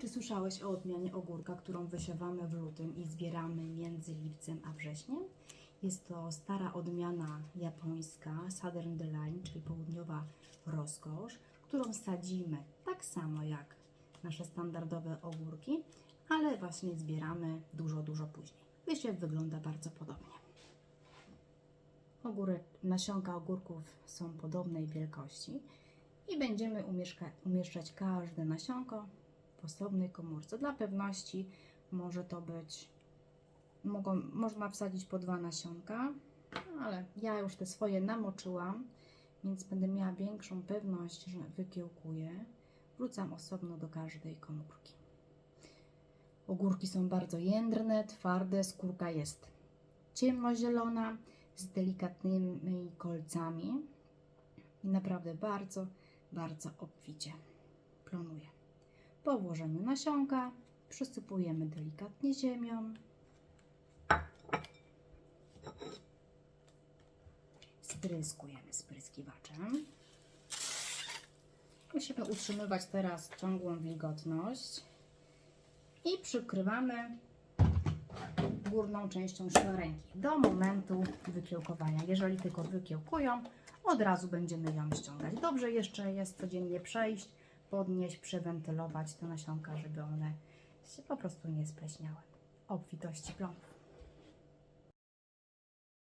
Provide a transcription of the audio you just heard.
Czy słyszałeś o odmianie ogórka, którą wysiewamy w lutym i zbieramy między lipcem a wrześniem? Jest to stara odmiana japońska Southern Delight, czyli południowa rozkosz, którą sadzimy tak samo jak nasze standardowe ogórki, ale właśnie zbieramy dużo, dużo później. Wysiew wygląda bardzo podobnie. Ogórek, nasionka ogórków są podobnej wielkości i będziemy umieszka, umieszczać każde nasionko w osobnej komórce. Dla pewności może to być, mogą, można wsadzić po dwa nasionka, ale ja już te swoje namoczyłam, więc będę miała większą pewność, że wykiełkuję. Wrzucam osobno do każdej komórki. Ogórki są bardzo jędrne, twarde, skórka jest ciemnozielona z delikatnymi kolcami i naprawdę bardzo, bardzo obficie plonuje. Po włożeniu nasionka przysypujemy delikatnie ziemią. Spryskujemy spryskiwaczem. Musimy utrzymywać teraz ciągłą wilgotność i przykrywamy górną częścią szklaręki do momentu wykiełkowania. Jeżeli tylko wykiełkują, od razu będziemy ją ściągać. Dobrze jeszcze jest codziennie przejść, podnieść, przewentylować te nasionka, żeby one się po prostu nie spleśniały. Obfitości plonów.